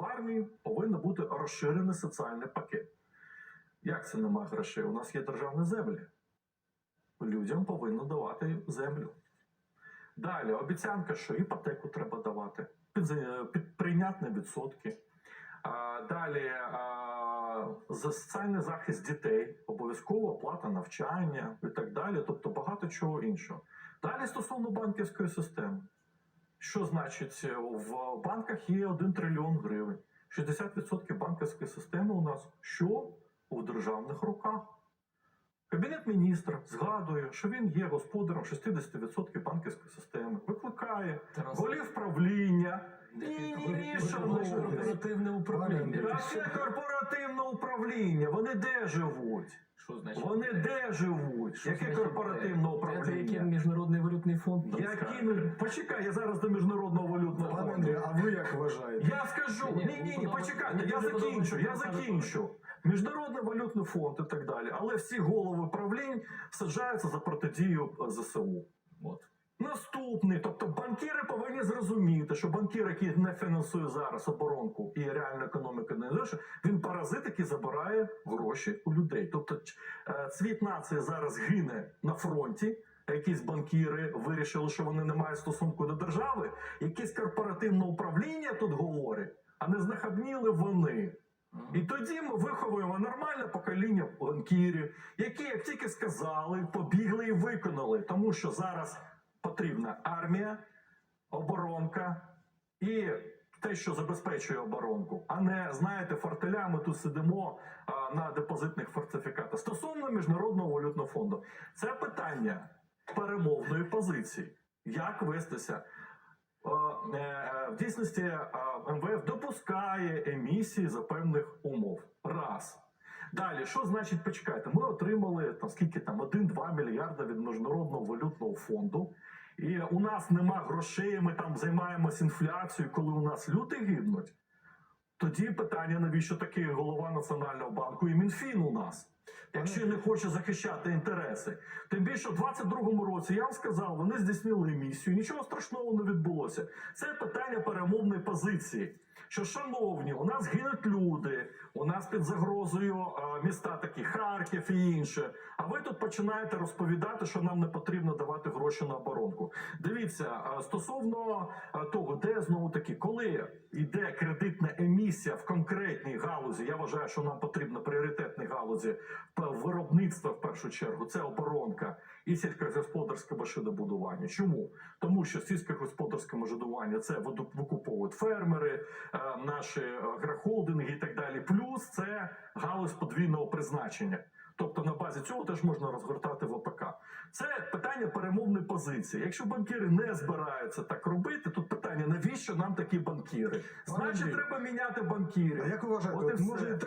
В армії повинен бути розширений соціальний пакет. Як це немає грошей? У нас є державні землі. Людям повинно давати землю. Далі обіцянка, що іпотеку треба давати, під, під прийнятні відсотки. А, далі а, за соціальний захист дітей, обов'язкова оплата навчання і так далі, тобто багато чого іншого. Далі стосовно банківської системи. Що значить, е, в банках є 1 трильйон гривень. 60% банківської системи у нас що у державних руках. Кабінет міністра згадує, що він є господарем 60% банківської системи, викликає голів правління. Ні, ні, ні, корпоративне управління. Яке корпоративне управління? Вони де живуть? Що значить? Вони де живуть? Що Яке значить, корпоративне управління? Це який міжнародний валютний фонд? Які... Почекай, я зараз до міжнародного валютного Пане фонду. Андрію, а ви як вважаєте? Я скажу, Ні, ні, ні, почекайте, я дуже закінчу, я закінчу. Міжнародний валютний фонд і так далі. Але всі голови правлінь саджаються за протидію е, ЗСУ. От. Наступний, тобто банкіри повинні зрозуміти, що банкір, який не фінансує зараз оборонку і реальну економіку не лише, він паразит, який забирає гроші у людей. Тобто е, цвіт нації зараз гине на фронті. Якісь банкіри вирішили, що вони не мають стосунку до держави. Якесь корпоративне управління тут говорить, а не знахабніли вони. І тоді ми виховуємо нормальне покоління банкірів, які, як тільки сказали, побігли і виконали, тому що зараз потрібна армія, оборонка і те, що забезпечує оборонку, а не знаєте, фортелями тут сидимо а, на депозитних фортифікатах. Стосовно міжнародного валютного фонду, це питання перемовної позиції. Як вестися? Е, е, В дійсності е, МВФ допускає емісії за певних умов. Раз. Далі, що значить, почекайте, ми отримали там скільки там 1-2 мільярда від міжнародного валютного фонду. І у нас нема грошей, ми там займаємось інфляцією, коли у нас люди гинуть, Тоді питання, навіщо такий голова Національного банку і Мінфін у нас, якщо не хоче захищати інтереси. Тим більше в 22-му році я вам сказав, вони здійснили місію, нічого страшного не відбулося. Це питання перемовної позиції. Що, шановні, у нас гинуть люди, у нас під загрозою а, міста такі Харків і інше. А ви тут починаєте розповідати, що нам не потрібно давати гроші на оборонку. Дивіться, а, стосовно а, того, де знову таки, коли йде кредитна емісія в конкретній галузі, я вважаю, що нам потрібно пріоритетні галузі виробництва в першу чергу. Це оборонка і сільськогосподарське машинобудування. Чому? Тому що сільськогосподарське машинобудування це викуповують фермери, е, наші агрохолдинги і так далі. Плюс це галузь подвійного призначення. Тобто на базі цього теж можна розгортати в ОПК. Це питання перемовної позиції. Якщо банкіри не збираються так робити, тут питання навіщо нам такі банкіри? Значить, треба міняти банкірів. А як вважаєте, може